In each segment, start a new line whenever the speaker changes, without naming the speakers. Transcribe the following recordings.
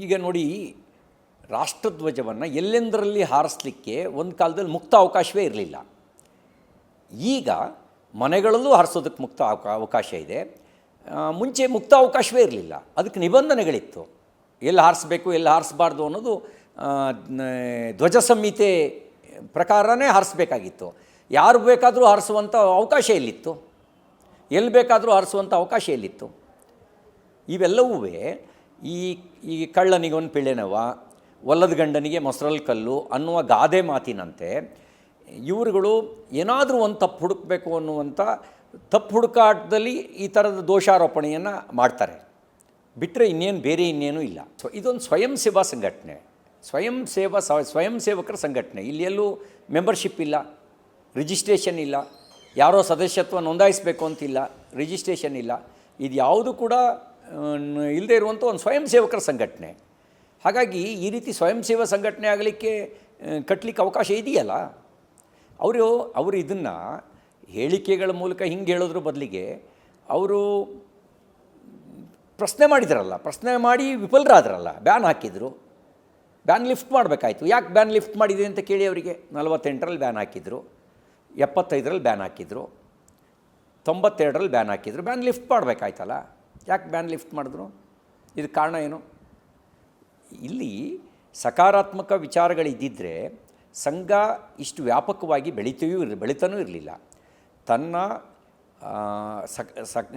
ಈಗ ನೋಡಿ, ರಾಷ್ಟ್ರಧ್ವಜವನ್ನು ಎಲ್ಲೆಂದರಲ್ಲಿ ಹಾರಿಸ್ಲಿಕ್ಕೆ ಒಂದು ಕಾಲದಲ್ಲಿ ಮುಕ್ತ ಅವಕಾಶವೇ ಇರಲಿಲ್ಲ. ಈಗ ಮನೆಗಳಲ್ಲೂ ಹಾರಿಸೋದಕ್ಕೆ ಮುಕ್ತ ಅವಕ- ಅವಕಾಶ ಇದೆ. ಮುಂಚೆ ಮುಕ್ತ ಅವಕಾಶವೇ ಇರಲಿಲ್ಲ. ಅದಕ್ಕೆ ನಿಬಂಧನೆಗಳಿತ್ತು. ಎಲ್ಲಿ ಹಾರಿಸ್ಬೇಕು, ಎಲ್ಲಿ ಹಾರಿಸಬಾರ್ದು ಅನ್ನೋದು ಧ್ವಜ ಸಂಹಿತೆ ಪ್ರಕಾರನೇ ಹಾರಿಸ್ಬೇಕಾಗಿತ್ತು. ಯಾರು ಬೇಕಾದರೂ ಹಾರಿಸುವಂಥ ಅವಕಾಶ ಎಲ್ಲಿತ್ತು? ಎಲ್ಲಿ ಬೇಕಾದರೂ ಹಾರಿಸುವಂಥ ಅವಕಾಶ ಎಲ್ಲಿತ್ತು? ಇವೆಲ್ಲವೂ ಈ ಈ ಕಳ್ಳನಿಗೊಂದು ಪಿಳೆನವ ಒಲ್ಲದ ಗಂಡನಿಗೆ ಮೊಸರಲ್ಲಿ ಕಲ್ಲು ಅನ್ನುವ ಗಾದೆ ಮಾತಿನಂತೆ, ಇವರುಗಳು ಏನಾದರೂ ಒಂದು ತಪ್ಪು ಹುಡುಕಬೇಕು ಅನ್ನುವಂಥ ತಪ್ಪು ಹುಡುಕಾಟದಲ್ಲಿ ಈ ಥರದ ದೋಷಾರೋಪಣೆಯನ್ನು ಮಾಡ್ತಾರೆ. ಬಿಟ್ಟರೆ ಇನ್ನೇನು, ಬೇರೆ ಇನ್ನೇನೂ ಇಲ್ಲ. ಸೊ ಇದೊಂದು ಸ್ವಯಂ ಸೇವಾ ಸಂಘಟನೆ. ಸ್ವಯಂ ಸೇವಾ ಸ್ವಯಂ ಸೇವಕರ ಸಂಘಟನೆ. ಇಲ್ಲಿ ಎಲ್ಲೂ ಮೆಂಬರ್ಶಿಪ್ ಇಲ್ಲ, ರಿಜಿಸ್ಟ್ರೇಷನ್ ಇಲ್ಲ, ಯಾರೋ ಸದಸ್ಯತ್ವ ನೋಂದಾಯಿಸಬೇಕು ಅಂತಿಲ್ಲ, ರಿಜಿಸ್ಟ್ರೇಷನ್ ಇಲ್ಲ. ಇದು ಯಾವುದು ಕೂಡ ಇಲ್ಲದೆ ಇರುವಂಥ ಒಂದು ಸ್ವಯಂ ಸೇವಕರ ಸಂಘಟನೆ. ಹಾಗಾಗಿ ಈ ರೀತಿ ಸ್ವಯಂ ಸೇವಾ ಸಂಘಟನೆ ಆಗಲಿಕ್ಕೆ ಕಟ್ಟಲಿಕ್ಕೆ ಅವಕಾಶ ಇದೆಯಲ್ಲ? ಅವರು ಅವರು ಇದನ್ನು ಹೇಳಿಕೆಗಳ ಮೂಲಕ ಹಿಂಗೆ ಹೇಳೋದ್ರ ಬದಲಿಗೆ ಅವರು ಪ್ರಶ್ನೆ ಮಾಡಿದ್ರಲ್ಲ, ಪ್ರಶ್ನೆ ಮಾಡಿ ವಿಫಲರಾದ್ರಲ್ಲ, ಬ್ಯಾನ್ ಹಾಕಿದರು. ಬ್ಯಾನ್ ಲಿಫ್ಟ್ ಮಾಡಬೇಕಾಯ್ತು. ಯಾಕೆ ಬ್ಯಾನ್ ಲಿಫ್ಟ್ ಮಾಡಿದೆ ಅಂತ ಕೇಳಿ ಅವರಿಗೆ? ನಲವತ್ತೆಂಟರಲ್ಲಿ ಬ್ಯಾನ್ ಹಾಕಿದರು, ಎಪ್ಪತ್ತೈದರಲ್ಲಿ ಬ್ಯಾನ್ ಹಾಕಿದರು, ತೊಂಬತ್ತೆರಡರಲ್ಲಿ ಬ್ಯಾನ್ ಹಾಕಿದರು, ಬ್ಯಾನ್ ಲಿಫ್ಟ್ ಮಾಡಬೇಕಾಯ್ತಲ್ಲ? ಯಾಕೆ ಬ್ಯಾನ್ ಲಿಫ್ಟ್ ಮಾಡಿದ್ರು? ಇದಕ್ಕೆ ಕಾರಣ ಏನು? ಇಲ್ಲಿ ಸಕಾರಾತ್ಮಕ ವಿಚಾರಗಳಿದ್ದಿದ್ದರೆ ಸಂಘ ಇಷ್ಟು ವ್ಯಾಪಕವಾಗಿ ಬೆಳೀತೀಯೂ ಇರ ಬೆಳೀತಾನೂ ಇರಲಿಲ್ಲ. ತನ್ನ ಸಕ್ ಸಕ್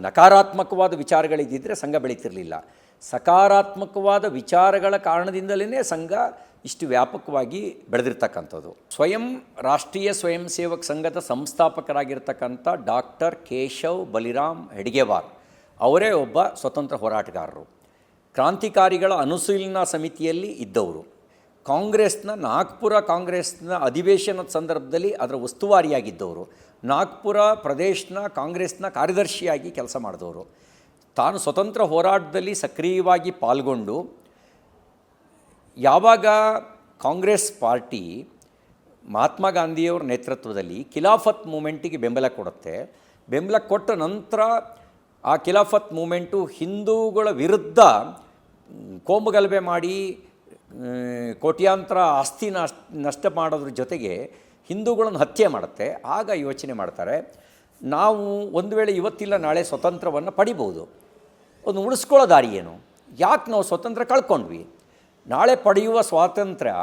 ನಕಾರಾತ್ಮಕವಾದ ವಿಚಾರಗಳಿದ್ದಿದ್ದರೆ ಸಂಘ ಬೆಳೀತಿರಲಿಲ್ಲ. ಸಕಾರಾತ್ಮಕವಾದ ವಿಚಾರಗಳ ಕಾರಣದಿಂದಲೇ ಸಂಘ ಇಷ್ಟು ವ್ಯಾಪಕವಾಗಿ ಬೆಳೆದಿರ್ತಕ್ಕಂಥದ್ದು. ಸ್ವಯಂ ರಾಷ್ಟ್ರೀಯ ಸ್ವಯಂ ಸೇವಕ ಸಂಘದ ಸಂಸ್ಥಾಪಕರಾಗಿರ್ತಕ್ಕಂಥ ಡಾಕ್ಟರ್ ಕೇಶವ್ ಬಲಿರಾಮ್ ಹೆಡ್ಗೇವಾರ್ ಅವರೇ ಒಬ್ಬ ಸ್ವತಂತ್ರ ಹೋರಾಟಗಾರರು. ಕ್ರಾಂತಿಕಾರಿಗಳ ಅನುಶೀಲನಾ ಸಮಿತಿಯಲ್ಲಿ ಇದ್ದವರು. ಕಾಂಗ್ರೆಸ್ನ, ನಾಗ್ಪುರ ಕಾಂಗ್ರೆಸ್ನ ಅಧಿವೇಶನದ ಸಂದರ್ಭದಲ್ಲಿ ಅದರ ಉಸ್ತುವಾರಿಯಾಗಿದ್ದವರು. ನಾಗ್ಪುರ ಪ್ರದೇಶನ ಕಾಂಗ್ರೆಸ್ನ ಕಾರ್ಯದರ್ಶಿಯಾಗಿ ಕೆಲಸ ಮಾಡಿದವರು. ತಾನು ಸ್ವತಂತ್ರ ಹೋರಾಟದಲ್ಲಿ ಸಕ್ರಿಯವಾಗಿ ಪಾಲ್ಗೊಂಡು ಯಾವಾಗ ಕಾಂಗ್ರೆಸ್ ಪಾರ್ಟಿ ಮಹಾತ್ಮ ಗಾಂಧಿಯವರ ನೇತೃತ್ವದಲ್ಲಿ ಖಿಲಾಫತ್ ಮೂಮೆಂಟಿಗೆ ಬೆಂಬಲ ಕೊಡುತ್ತೆ, ಬೆಂಬಲ ಕೊಟ್ಟ ನಂತರ ಆ ಖಿಲಾಫತ್ ಮೂಮೆಂಟು ಹಿಂದೂಗಳ ವಿರುದ್ಧ ಕೋಮುಗಲಭೆ ಮಾಡಿ ಕೋಟ್ಯಾಂತರ ಆಸ್ತಿ ನಷ್ಟ ಮಾಡೋದ್ರ ಜೊತೆಗೆ ಹಿಂದೂಗಳನ್ನು ಹತ್ಯೆ ಮಾಡುತ್ತೆ. ಆಗ ಯೋಚನೆ ಮಾಡ್ತಾರೆ, ನಾವು ಒಂದು ವೇಳೆ ಇವತ್ತಿಲ್ಲ, ನಾಳೆ ಸ್ವತಂತ್ರವನ್ನು ಪಡಿಬೋದು. ಒಂದು ಉಳಿಸ್ಕೊಳ್ಳೋ ದಾರಿ ಏನು? ಯಾಕೆ ನಾವು ಸ್ವತಂತ್ರ ಕಳ್ಕೊಂಡ್ವಿ? ನಾಳೆ ಪಡೆಯುವ ಸ್ವಾತಂತ್ರ್ಯ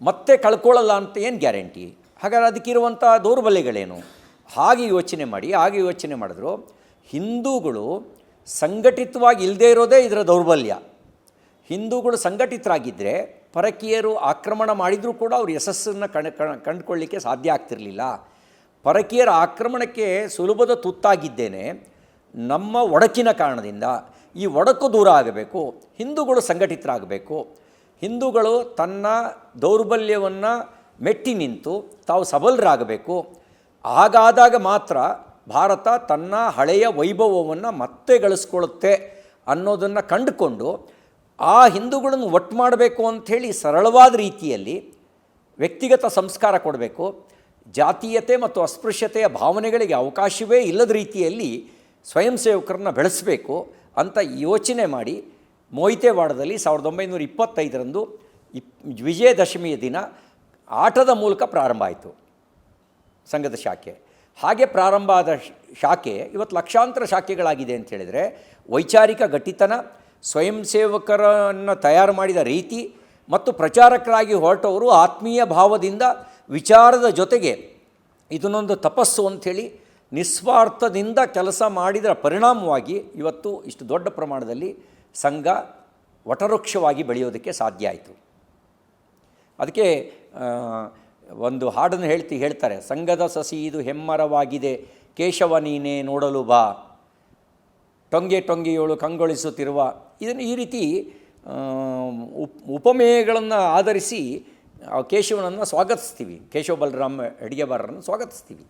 ಮತ್ತೆ ಕಳ್ಕೊಳ್ಳಲ್ಲ ಅಂತ ಏನು ಗ್ಯಾರಂಟಿ? ಹಾಗಾದ್ರೆ ಅದಕ್ಕಿರುವಂಥ ದೌರ್ಬಲ್ಯಗಳೇನು? ಹಾಗೆ ಯೋಚನೆ ಮಾಡಿ, ಹಾಗೆ ಯೋಚನೆ ಮಾಡಿದ್ರು. ಹಿಂದೂಗಳು ಸಂಘಟಿತವಾಗಿ ಇಲ್ಲದೇ ಇರೋದೇ ಇದರ ದೌರ್ಬಲ್ಯ. ಹಿಂದೂಗಳು ಸಂಘಟಿತರಾಗಿದ್ದರೆ ಪರಕೀಯರು ಆಕ್ರಮಣ ಮಾಡಿದರೂ ಕೂಡ ಅವ್ರ ಯಶಸ್ಸನ್ನು ಕಣ್, ಕಂಡುಕೊಳ್ಳಿಕ್ಕೆ ಸಾಧ್ಯ ಆಗ್ತಿರಲಿಲ್ಲ. ಪರಕೀಯರ ಆಕ್ರಮಣಕ್ಕೆ ಸುಲಭದ ತುತ್ತಾಗಿದ್ದೇನೆ. ನಮ್ಮ ಒಡಕಿನ ಕಾರಣದಿಂದ ಈ ಒಡಕು ದೂರ ಆಗಬೇಕು. ಹಿಂದೂಗಳು ಸಂಘಟಿತರಾಗಬೇಕು. ಹಿಂದೂಗಳು ತನ್ನ ದೌರ್ಬಲ್ಯವನ್ನು ಮೆಟ್ಟಿ ನಿಂತು ತಾವು ಸಬಲರಾಗಬೇಕು. ಹಾಗಾದಾಗ ಮಾತ್ರ ಭಾರತ ತನ್ನ ಹಳೆಯ ವೈಭವವನ್ನು ಮತ್ತೆ ಗಳಿಸ್ಕೊಳ್ಳುತ್ತೆ ಅನ್ನೋದನ್ನು ಕಂಡುಕೊಂಡು ಆ ಹಿಂದೂಗಳನ್ನು ಒಟ್ಟು ಮಾಡಬೇಕು ಅಂಥೇಳಿ ಸರಳವಾದ ರೀತಿಯಲ್ಲಿ ವ್ಯಕ್ತಿಗತ ಸಂಸ್ಕಾರ ಕೊಡಬೇಕು. ಜಾತೀಯತೆ ಮತ್ತು ಅಸ್ಪೃಶ್ಯತೆಯ ಭಾವನೆಗಳಿಗೆ ಅವಕಾಶವೇ ಇಲ್ಲದ ರೀತಿಯಲ್ಲಿ ಸ್ವಯಂ ಸೇವಕರನ್ನ ಬೆಳೆಸಬೇಕು ಅಂತ ಯೋಚನೆ ಮಾಡಿ ಮೊಯ್ತೆವಾಡದಲ್ಲಿ ಸಾವಿರದ ಒಂಬೈನೂರ ಇಪ್ಪತ್ತೈದರಂದು ಇಪ್, ವಿಜಯದಶಮಿಯ ದಿನ ಆಟದ ಮೂಲಕ ಪ್ರಾರಂಭ ಆಯಿತು ಸಂಘದ ಶಾಖೆ. ಹಾಗೆ ಪ್ರಾರಂಭ ಆದ ಶಾಖೆ ಇವತ್ತು ಲಕ್ಷಾಂತರ ಶಾಖೆಗಳಾಗಿದೆ ಅಂತ ಹೇಳಿದರೆ ವೈಚಾರಿಕ ಗಟ್ಟಿತನ, ಸ್ವಯಂ ಸೇವಕರನ್ನು ತಯಾರು ಮಾಡಿದ ರೀತಿ ಮತ್ತು ಪ್ರಚಾರಕರಾಗಿ ಹೊರಟವರು ಆತ್ಮೀಯ ಭಾವದಿಂದ ವಿಚಾರದ ಜೊತೆಗೆ ಇದನ್ನೊಂದು ತಪಸ್ಸು ಅಂಥೇಳಿ ನಿಸ್ವಾರ್ಥದಿಂದ ಕೆಲಸ ಮಾಡಿದರ ಪರಿಣಾಮವಾಗಿ ಇವತ್ತು ಇಷ್ಟು ದೊಡ್ಡ ಪ್ರಮಾಣದಲ್ಲಿ ಸಂಘ ವಟವೃಕ್ಷವಾಗಿ ಬೆಳೆಯೋದಕ್ಕೆ ಸಾಧ್ಯ ಆಯಿತು. ಅದಕ್ಕೆ ಒಂದು ಹಾಡನ್ನು ಹೇಳ್ತಿ, ಹೇಳ್ತಾರೆ, ಸಂಘದ ಸಸಿ ಇದು ಹೆಮ್ಮರವಾಗಿದೆ, ಕೇಶವ ನೀನೇ ನೋಡಲು ಬಾ, ಟೊಂಗೆ ಟೊಂಗೆಯೋಳು ಕಂಗೊಳಿಸುತ್ತಿರುವ. ಇದನ್ನು ಈ ರೀತಿ ಉಪ್, ಉಪಮೇಯಗಳನ್ನು ಆಧರಿಸಿ ಕೇಶವನನ್ನು ಸ್ವಾಗತಿಸ್ತೀವಿ. ಕೇಶವ ಬಲರಾಮ್ ಅಡಿಗೆಬಾರರನ್ನು ಸ್ವಾಗತಿಸ್ತೀವಿ.